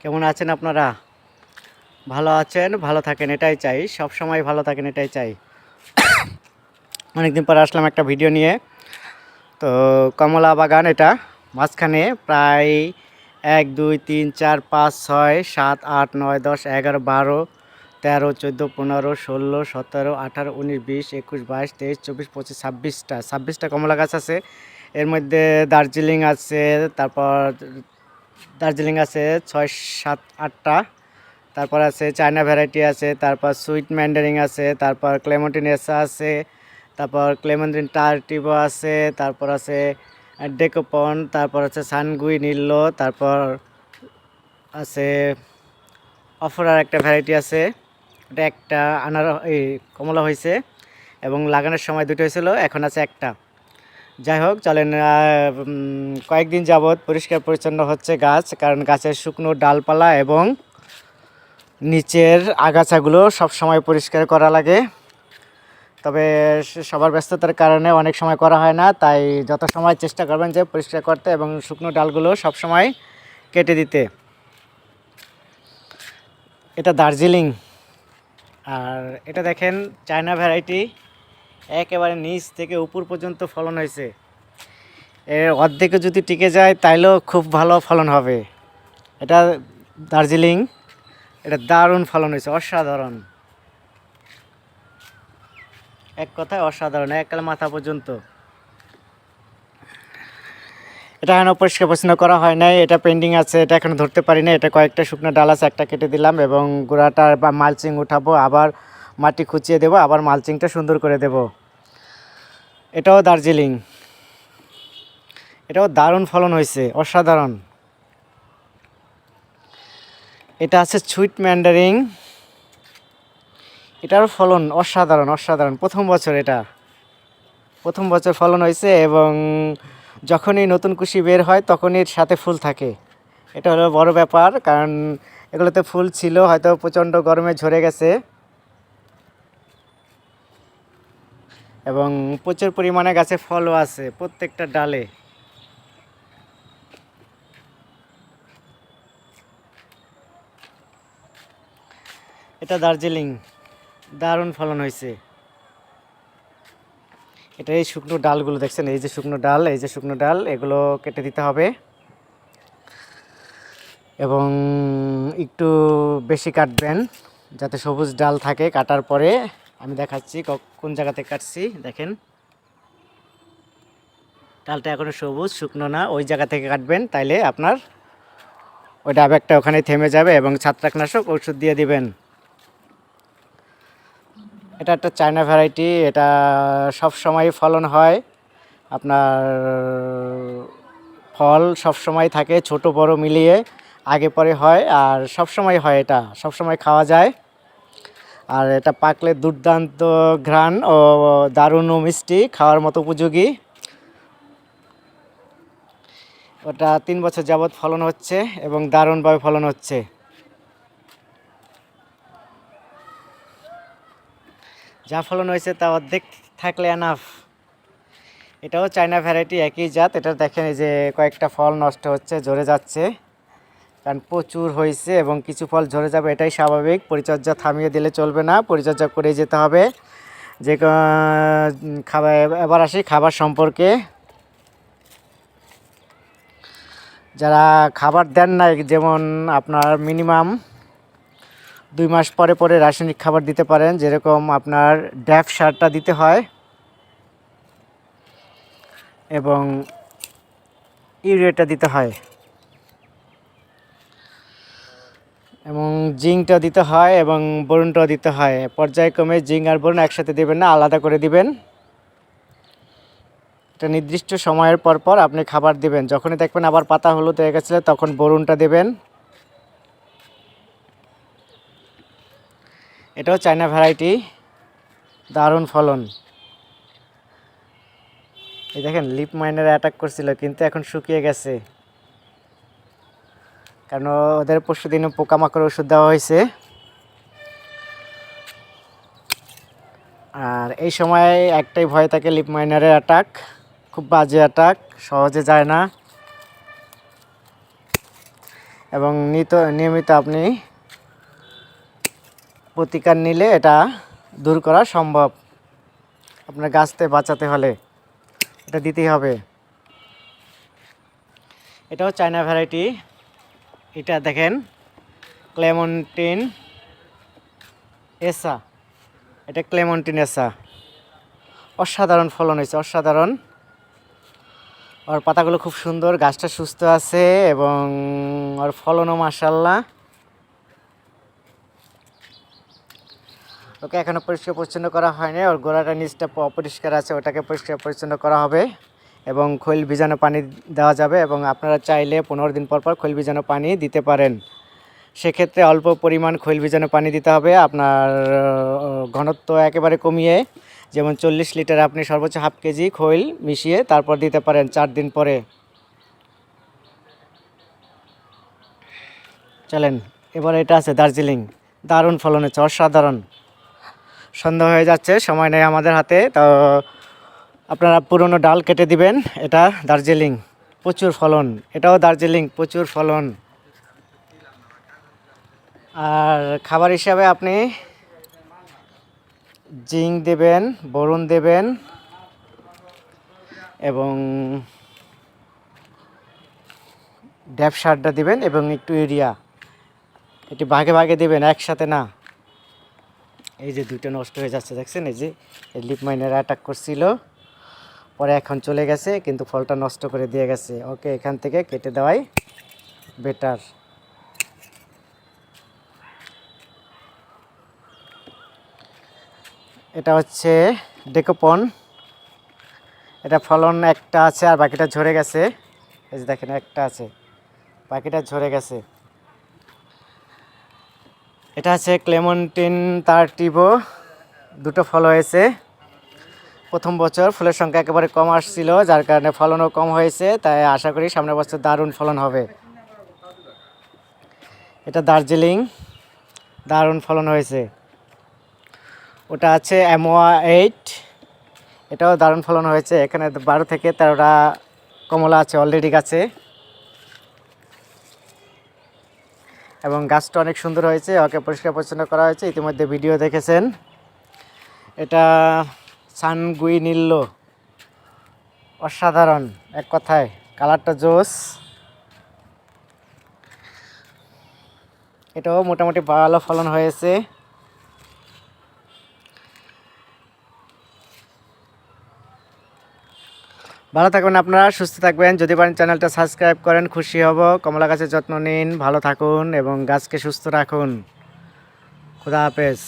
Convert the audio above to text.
কেমন আছেন আপনারা? ভালো আছেন, ভালো থাকেন, এটাই চাই। সব সময় ভালো থাকেন, এটাই চাই। অনেকদিন পর আসলাম একটা ভিডিও নিয়ে। তো কমলা বাগান এটা, মাঝখানে প্রায় এক, দুই, তিন, চার, পাঁচ, ছয়, সাত, আট, নয়, দশ, এগারো, বারো, তেরো, চোদ্দ, পনেরো, ষোলো, সতেরো, আঠারো, উনিশ, বিশ, একুশ, বাইশ, তেইশ, চব্বিশ, পঁচিশ, ছাব্বিশটা ছাব্বিশটা কমলা গাছ আছে। এর মধ্যে দার্জিলিং আছে, তারপর দার্জিলিং আছে ছয় সাত আটটা। তারপর আছে চায়না ভ্যারাইটি আছে, তারপর সুইট ম্যান্ডারিং আছে, তারপর ক্লেমন্টিনেসা আছে, তারপর ক্লেমন্টিন টার্টিভো আছে, তারপর আছে ডেকোপন, তারপর আছে সানগুই নীল্য তারপর আছে অফরার একটা ভ্যারাইটি আছে। এটা একটা আনার এই কমলা হয়েছে এবং লাগানোর সময় দুটো হয়েছিল, এখন আছে একটা। যাই হোক, চলেন কয়েকদিন যাবৎ পরিষ্কার পরিচ্ছন্ন হচ্ছে গাছ, কারণ গাছের শুকনো ডালপালা এবং নিচের আগাছাগুলো সব সময় পরিষ্কার করা লাগে। তবে সবার ব্যস্ততার কারণে অনেক সময় করা হয় না, তাই যত সময় চেষ্টা করবেন যে পরিষ্কার করতে এবং শুকনো ডালগুলো সব সময় কেটে দিতে। এটা দার্জিলিং। আর এটা দেখেন, চায়না ভ্যারাইটি। একেবারে নিচ থেকে উপর পর্যন্ত ফলন হয়েছে। অর্ধেকে যদি টিকে যায়, তাইলেও খুব ভালো ফলন হবে। এটা দার্জিলিং, এটা দারুণ ফলন হয়েছে, অসাধারণ। এক কথায় অসাধারণ এককাল মাথা পর্যন্ত। এটা এখনও পরিষ্কার পরিচ্ছন্ন করা হয় নাই, এটা পেন্ডিং আছে, এটা এখনও ধরতে পারি না এটা কয়েকটা শুকনো ডাল আছে, একটা কেটে দিলাম এবং গোড়াটা বা মালচিং উঠাবো, আবার মাটি খুঁচিয়ে দেবো, আবার মালচিংটা সুন্দর করে দেব। এটাও দার্জিলিং। এটাও দারুণ ফলন হয়েছে, অসাধারণ। এটা আছে সুইট ম্যান্ডারিং। এটার ফলন অসাধারণ অসাধারণ। প্রথম বছর এটা। প্রথম বছর ফলন হয়েছে এবং যখনই নতুন কুশি বের হয় তখনই সাথে ফুল থাকে। এটা হলো বড় ব্যাপার, কারণ এগুলোতে ফুল ছিল, হয়তো প্রচণ্ড গরমে ঝরে গেছে। এবং প্রচুর পরিমাণে গাছে ফলও আছে প্রত্যেকটা ডালে। এটা দার্জিলিং। দারুণ ফলন হয়েছে। এটা এই শুকনো ডালগুলো দেখছেন, এই যে শুকনো ডাল, এই যে শুকনো ডাল, এগুলো কেটে দিতে হবে। এবং একটু বেশি কাটবেন, যাতে সবুজ ডাল থাকে, কাটার পরে আমি দেখাচ্ছি কোন জায়গাতে কাটছি, দেখেন। ডালটা এখনও সবুজ, শুকনো না, ওই জায়গা থেকে কাটবেন, তাইলে আপনার ওই ডাবেকটা ওখানে থেমে যাবে এবং ছত্রাকনাশক ওষুধ দিয়ে দিবেন। এটা একটা চায়না ভ্যারাইটি এটা সব সময় ফলন হয়। আপনার ফল সব সময় থাকে, ছোট বড় মিলিয়ে আগে পরে হয়, আর সব সময় হয় এটা সব সময় খাওয়া যায়। আর এটা পাকলে দুর্দান্ত ঘ্রাণ ও দারুণ মিষ্টি, খাওয়ার মতো উপযোগী। ওটা তিন বছর যাবৎ ফলন হচ্ছে এবং দারুণভাবে ফলন হচ্ছে। যা ফলন হয়েছে তা অর্ধেক থাকলে এনাফ এটাও চায়না ভ্যারাইটি একই জাত, এটা দেখেন এই যে কয়েকটা ফল নষ্ট হচ্ছে, ঝরে যাচ্ছে। কারণ প্রচুর হয়েছে এবং কিছু ফল ঝরে যাবে, এটাই স্বাভাবিক। পরিচর্যা থামিয়ে দিলে চলবে না, পরিচর্যা করে যেতে হবে। যে খাবার, এবার আসি খাবার সম্পর্কে। যারা খাবার দেন না যেমন আপনার মিনিমাম দুই মাস পরে পরে রাসায়নিক খাবার দিতে পারেন, যেরকম আপনার ড্যাফ সারটা দিতে হয়। এবং ইউরিয়াটা দিতে হয়। এবং জিঙ্কটা দিতে হয় এবং বরুণটাও দিতে হয়। পর্যায়ক্রমে জিঙ্ক আর বরুণ একসাথে দেবেন না, আলাদা করে দিবেন। একটা নির্দিষ্ট সময়ের পর পর আপনি খাবার দিবেন। যখনই দেখবেন আবার পাতা হলুদ হয়ে গেছে, তখন বরুণটা দেবেন। এটাও চায়না ভ্যারাইটি, দারুণ ফলন। এই দেখেন, লিপ মাইনার অ্যাটাক করছিল, কিন্তু এখন শুকিয়ে গেছে। কারণ ওদের পরশু দিনে পোকামাকড় ওষুধ দেওয়া হয়েছে। আর এই সময় একটাই ভয় থাকে লিপ মাইনারের অ্যাটাক খুব বাজে অ্যাটাক সহজে যায় না। এবং নিত, নিয়মিত আপনি প্রতিকার নিলে এটা দূর করা সম্ভব। আপনার গাছতে বাঁচাতে হলে এটা দিতেই হবে। এটাও চায়না ভ্যারাইটি এটা দেখেন ক্লেমন্টিন এসা এটা ক্লেমন্টিন এসা অসাধারণ ফলন হয়েছে, অসাধারণ। ওর পাতাগুলো খুব সুন্দর, গাছটা সুস্থ আছে এবং ওর ফলনও মাসাল্লাহ ওকে এখনও পরিষ্কার পরিচ্ছন্ন করা হয়নি, ওর গোড়াটা নিচটা প- অপরিষ্কার আছে, ওটাকে পরিষ্কার পরিচ্ছন্ন করা হবে। এবং খৈল ভিজানো পানি দেওয়া যাবে এবং আপনারা চাইলে পনেরো দিন পর পর খৈল ভিজানো পানি দিতে পারেন। সেক্ষেত্রে অল্প পরিমাণ খৈল ভিজানো পানি দিতে হবে। আপনার ঘনত্ব একেবারে কমিয়ে যেমন চল্লিশ লিটার আপনি সর্বোচ্চ হাফ কেজি খৈল মিশিয়ে তারপর দিতে পারেন চার দিন পরে। চলেন, এবার এটা আছে দার্জিলিং। দারুণ ফলন হচ্ছে, অসাধারণ। সন্ধ্যা হয়ে যাচ্ছে, সময় নেই আমাদের হাতে, তো আপনারা পুরনো ডাল কেটে দিবেন, এটা দার্জিলিং, প্রচুর ফলন, এটাও দার্জিলিং, প্রচুর ফলন। আর খাবার হিসাবে আপনি জিং দেবেন, বরুণ দেবেন, এবং ড্যাপ সারটা দিবেন এবং একটু ইউরিয়া। এটি ভাগে ভাগে দেবেন, একসাথে না। এই যে দুইটা নষ্ট হয়ে যাচ্ছে, দেখছেন? এই যে লিপ মাইনার অ্যাটাক করছিল। পরে এখন চলে গেছে, কিন্তু ফলটা নষ্ট করে দিয়ে গেছে। ওকে, এখান থেকে কেটে দেওয়াই বেটার এটা হচ্ছে ডেকোপন এটা ফলন একটা আছে আর বাকিটা ঝরে গেছে। এই যে দেখেন, একটা আছে। বাকিটা ঝরে গেছে। এটা আছে ক্লেমন্টিন তার টিবো। দুটো ফল হয়েছে। প্রথম বছর ফুলের সংখ্যা একেবারে কম আসছিল, যার কারণে ফলনও কম হয়েছে, তাই আশা করি সামনের বছর দারুণ ফলন হবে। এটা দার্জিলিং, দারুণ ফলন হয়েছে। ওটা আছে অ্যামোয়া এইট, এটাও দারুণ ফলন হয়েছে। এখানে বারো থেকে তেরোটা কমলা আছে অলরেডি গাছে। এবং গাছটা অনেক সুন্দর হয়েছে, ওকে পরিষ্কার পরিচ্ছন্ন করা হয়েছে, ইতিমধ্যে ভিডিও দেখেছেন। এটা সানগুই নীল্য অসাধারণ, এক কথায়। কালারটা জোস। এটাও মোটামুটি ভালো ফলন হয়েছে। ভালো থাকবেন আপনারা, সুস্থ থাকবেন। যদি পারেন চ্যানেলটা সাবস্ক্রাইব করেন, খুশি হব। কমলা গাছের যত্ন নিন, ভালো থাকুন এবং গাছকে সুস্থ রাখুন। খুদা হাফেজ।